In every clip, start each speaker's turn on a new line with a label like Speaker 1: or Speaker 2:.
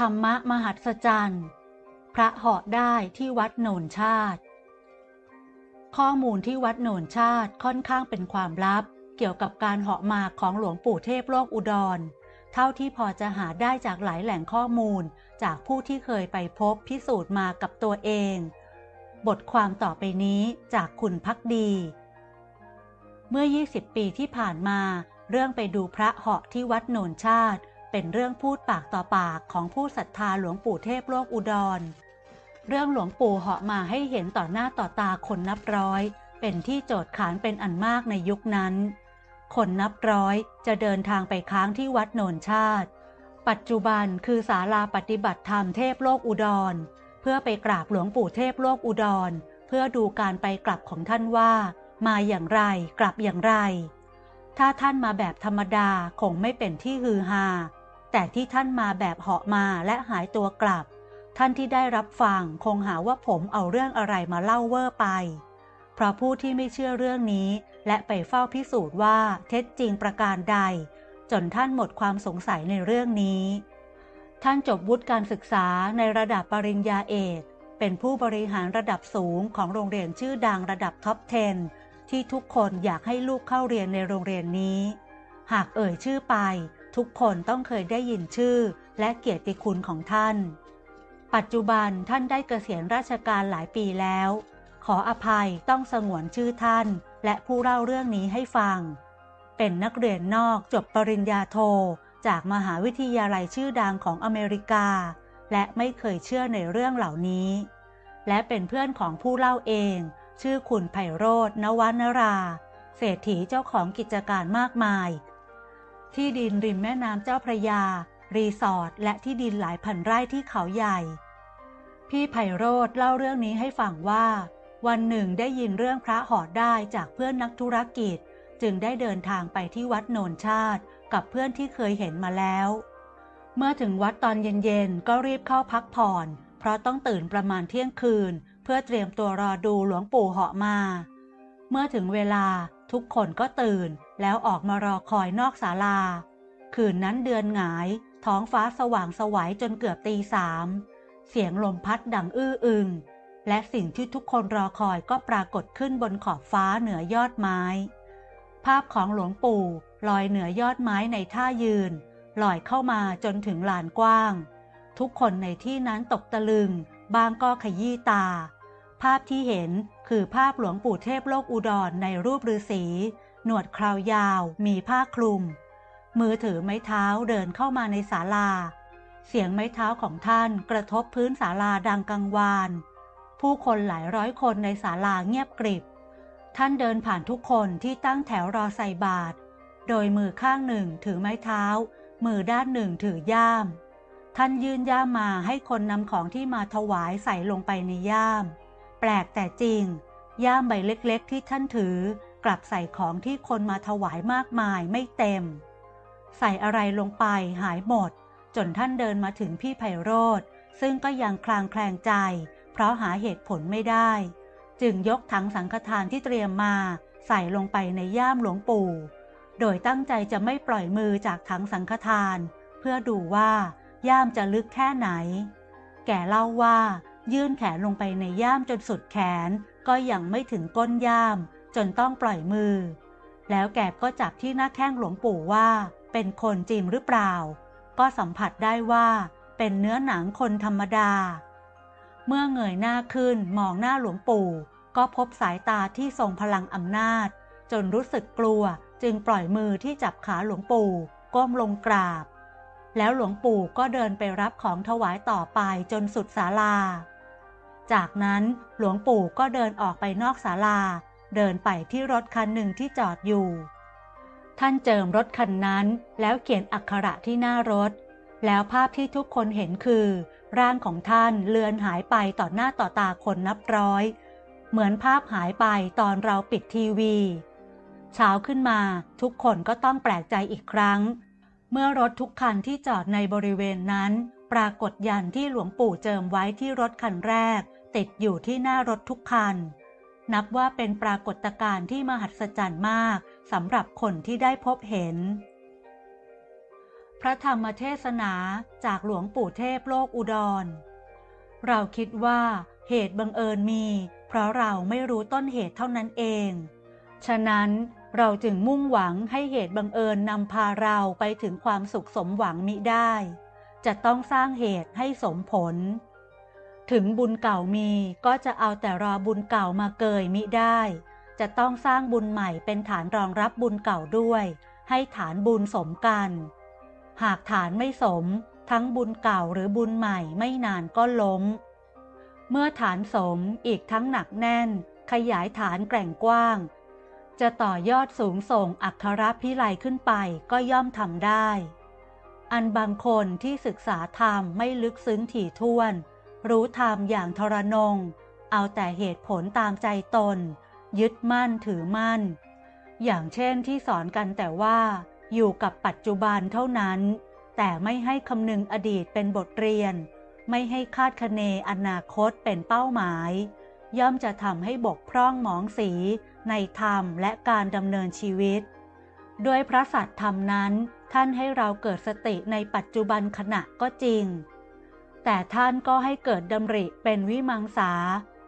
Speaker 1: ธรรมะมหัศจรรย์ พระเหาะได้ที่วัดโนนชาติ ข้อมูลที่วัดโนนชาติค่อนข้างเป็นความลับ เกี่ยวกับการเหาะมาของหลวงปู่เทพโลกอุดร เท่าที่พอจะหาได้จากหลายแหล่งข้อมูล จากผู้ที่เคยไปพบพิสูจน์มากับตัวเอง บทความต่อไปนี้จากคุณพักดี เมื่อ 20 ปีที่ผ่านมาเรื่องไปดูพระเหาะที่วัดโนนชาติ เป็นเรื่องพูดปากต่อปากของผู้ศรัทธาหลวงปู่เทพโลกอุดร เรื่องหลวงปู่เหาะมาให้เห็นต่อหน้าต่อตาคนนับร้อย เป็นที่โจทย์ขานเป็นอันมากในยุคนั้น คนนับร้อยจะเดินทางไปค้างที่วัดโนนชาติ ปัจจุบันคือศาลาปฏิบัติธรรมเทพโลกอุดร เพื่อไปกราบหลวงปู่เทพโลกอุดร เพื่อดูการไปกลับของท่านว่า มาอย่างไรกลับอย่างไร ถ้าท่านมาแบบธรรมดาคงไม่เป็นที่ฮือฮา แต่ที่ท่านมาแบบเหาะมาและหายตัวกลับ ท่านที่ได้รับฟังคงหาว่าผมเอาเรื่องอะไรมาเล่าเวอร์ไป เพราะผู้ที่ไม่เชื่อเรื่องนี้ และไปเฝ้าพิสูจน์ว่าเท็จจริงประการใด จนท่านหมดความสงสัยในเรื่องนี้ ท่านจบวุฒิการศึกษาในระดับปริญญาเอกเป็นผู้บริหารระดับสูงของโรงเรียนชื่อดังระดับท็อป 10 ที่ทุกคนอยากให้ลูกเข้าเรียนในโรงเรียนนี้ หากเอ่ยชื่อไป ทุกคนต้องเคยได้ยินชื่อและเกียรติคุณของท่าน ปัจจุบันท่านได้เกษียณราชการหลายปีแล้ว ขออภัยต้องสงวนชื่อท่าน และผู้เล่าเรื่องนี้ให้ฟัง เป็นนักเรียนนอกจบปริญญาโท จากมหาวิทยาลัยชื่อดังของอเมริกา และไม่เคยเชื่อในเรื่องเหล่านี้ และเป็นเพื่อนของผู้เล่าเอง ชื่อคุณไพโรธนวนรา เศรษฐีเจ้าของกิจการมากมาย ที่ดินริมแม่น้ำเจ้าพระยา รีสอร์ทและที่ดินหลายพันไร่ที่เขาใหญ่ พี่ไพโรธเล่าเรื่องนี้ให้ฟังว่า วันหนึ่งได้ยินเรื่องพระหอดได้จากเพื่อนนักธุรกิจ จึงได้เดินทางไปที่วัดโนนชาติ กับเพื่อนที่เคยเห็นมาแล้ว เมื่อถึงวัดตอนเย็นๆก็รีบเข้าพักผ่อน เพราะต้องตื่นประมาณเที่ยงคืน เพื่อเตรียมตัวรอดูหลวงปู่เหาะมา เมื่อถึงเวลา ทุกคนก็ตื่นแล้วออกมารอคอยนอกศาลา คืนนั้นเดือนหงาย ท้องฟ้าสว่างสวัยจนเกือบตีสามเสียงลมพัดดังอื้ออึง และสิ่งที่ทุกคนรอคอยก็ปรากฏขึ้นบนขอบฟ้าเหนือยอดไม้ ภาพของหลวงปู่ลอยเหนือยอดไม้ในท่ายืน ลอยเข้ามาจนถึงลานกว้าง ทุกคนในที่นั้นตกตะลึง บางก็ขยี้ตา ภาพที่เห็น คือภาพหลวงปู่เทพโลกอุดรในรูปฤาษีหนวดคราวยาว มีผ้าคลุม มือถือไม้เท้าเดินเข้ามาในศาลา เสียงไม้เท้าของท่านกระทบพื้นศาลาดังกังวาน ผู้คนหลายร้อยคนในศาลาเงียบกริบ ท่านเดินผ่านทุกคนที่ตั้งแถวรอใส่บาตร โดยมือข้างหนึ่งถือไม้เท้า มือด้านหนึ่งถือย่าม ท่านยื่นย่ามมาให้คนนำของที่มาถวายใส่ลงไปในย่าม แปลกแต่จริง ย่ามใบเล็กๆ ที่ท่านถือกลับใส่ของที่คนมาถวายมากมายไม่เต็ม ใส่อะไรลงไปหายหมด จนท่านเดินมาถึงพี่ไพโรธซึ่งก็ยังคลางแคลงใจ เพราะหาเหตุผลไม่ได้ จึงยกถังสังฆทานที่เตรียมมาใส่ลงไปในย่ามหลวงปู่ โดยตั้งใจจะไม่ปล่อยมือจากถังสังฆทาน เพื่อดูว่าย่ามจะลึกแค่ไหน แกเล่าว่า ยื่นแขนลงไปในย่ามจนสุดแขน ก็ยังไม่ถึงก้นย่าม จนต้องปล่อยมือ แล้วแกบก็จับที่หน้าแข้งหลวงปู่ว่า เป็นคนจริงหรือเปล่า ก็สัมผัสได้ว่า เป็นเนื้อหนังคนธรรมดา เมื่อเงยหน้าขึ้นมองหน้าหลวงปู่ ก็พบสายตาที่ทรงพลังอำนาจ จนรู้สึกกลัวจึงปล่อยมือที่จับขาหลวงปู่ก้มลงกราบแล้วหลวงปู่ก็เดินไปรับของถวายต่อไปจนสุดศาลา จากนั้นหลวงปู่ก็เดินออกไปนอกศาลา เดินไปที่รถคันหนึ่งที่จอดอยู่ ท่านเจิมรถคันนั้นแล้วเขียนอักขระที่หน้ารถ แล้วภาพที่ทุกคนเห็นคือ ร่างของท่านเลือนหายไปต่อหน้าต่อตาคนนับร้อย เหมือนภาพหายไปตอนเราปิดทีวีเช้าขึ้นมาทุกคนก็ต้องแปลกใจอีกครั้ง เมื่อรถทุกคันที่จอดในบริเวณนั้น ปรากฏยันที่หลวงปู่เจิมไว้ที่รถคันแรก ติดอยู่ที่หน้ารถทุกคัน นับว่าเป็นปรากฏการณ์ที่มหัศจรรย์มากสำหรับคนที่ได้พบเห็น พระธรรมเทศนาจากหลวงปู่เทพโลกอุดร เราคิดว่าเหตุบังเอิญมี เพราะเราไม่รู้ต้นเหตุเท่านั้นเอง ฉะนั้นเราจึงมุ่งหวังให้เหตุบังเอิญนำพาเราไปถึงความสุขสมหวังมิได้ จะต้องสร้างเหตุให้สมผล ถึงบุญเก่ามีก็จะเอาแต่รอบุญเก่ามาเกยมิได้ จะต้องสร้างบุญใหม่เป็นฐานรองรับบุญเก่าด้วย ให้ฐานบุญสมกัน หากฐานไม่สม ทั้งบุญเก่าหรือบุญใหม่ไม่นานก็ล้ม เมื่อฐานสมอีกทั้งหนักแน่น ขยายฐานแกร่งกว้าง จะต่อยอดสูงส่งอัครพิไลขึ้นไปก็ย่อมทำได้ อันบางคนที่ศึกษาธรรมไม่ลึกซึ้งถี่ถ้วน รู้ธรรมอย่างทรนง เอาแต่เหตุผลตามใจตน ยึดมั่นถือมั่น อย่างเช่นที่สอนกันแต่ว่า อยู่กับปัจจุบันเท่านั้น แต่ไม่ให้คำนึงอดีตเป็นบทเรียน ไม่ให้คาดคะเนอนาคตเป็นเป้าหมาย ย่อมจะทำให้บกพร่องหมองสีในธรรมและการดำเนินชีวิต ด้วยพระสัตธรรมนั้นท่านให้เราเกิดสติในปัจจุบันขณะก็จริง แต่ท่านก็ให้เกิดดำริเป็นวิมังสา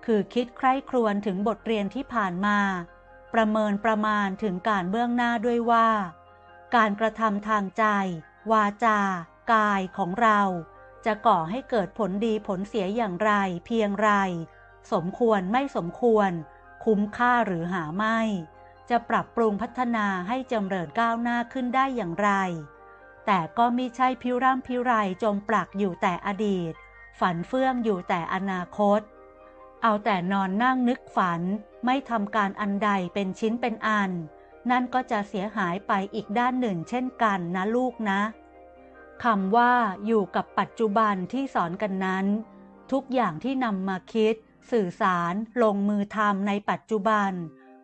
Speaker 1: คือคิดใคร่ครวญถึงบทเรียนที่ผ่านมา ประเมินประมาณถึงการเบื้องหน้าด้วยว่า การกระทำทางใจ วาจา กายของเรา จะก่อให้เกิดผลดีผลเสียอย่างไรเพียงไร สมควรไม่สมควร คุ้มค่าหรือหาไม่ จะปรับปรุงพัฒนาให้จำเริญก้าวหน้าขึ้นได้อย่างไร แต่ก็มิใช่พิร่ำพิไรจมปลักอยู่แต่อดีต ฝันเฟื่องอยู่แต่อนาคต เอาแต่นอนนั่งนึกฝันไม่ทำการอันใดเป็นชิ้นเป็นอัน นั่นก็จะเสียหายไปอีกด้านหนึ่งเช่นกันนะลูกนะคำว่าอยู่กับปัจจุบันที่สอนกันนั้น ทุกอย่างที่นำมาคิด สื่อสารลงมือทำในปัจจุบัน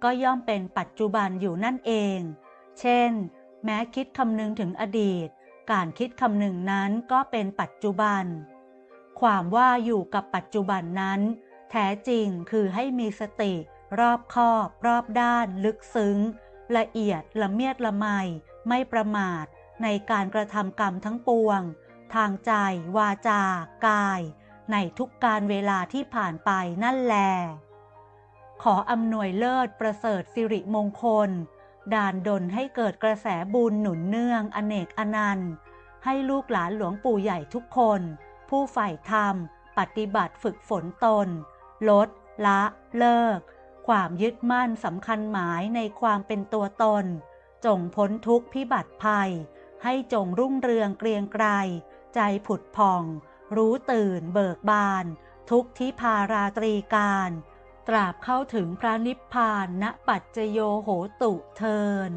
Speaker 1: ก็ย่อมเป็นปัจจุบันอยู่นั่นเอง เช่น แม้คิดคำนึงถึงอดีต การคิดคำนึงนั้นก็เป็นปัจจุบัน ความว่าอยู่กับปัจจุบันนั้น แท้จริงคือให้มีสติ รอบคอบ รอบด้าน ลึกซึ้ง ละเอียดละเมียดละไม ไม่ประมาท ในการกระทำกรรมทั้งปวง ทางใจ วาจา กาย ในทุกการเวลาที่ผ่านไปนั่นแล ขออำนวยเลิศประเสริฐสิริมงคล ดานดลให้เกิดกระแสบุญหนุนเนื่อง อเนกอนันต์ ให้ลูกหลานหลวงปู่ใหญ่ทุกคน ผู้ใฝ่ธรรม ปฏิบัติฝึกฝนตน ลด ละ เลิก ความยึดมั่นสำคัญหมายในความเป็นตัวตน จงพ้นทุกข์พิบัติภัย ให้จงรุ่งเรืองเกรียงไกร ใจผุดผ่อง รู้ตื่นเบิกบาน ทุกทิพาราตรีการ ตราบเข้าถึงพระนิพพานณปัจจโยโหตุเทิน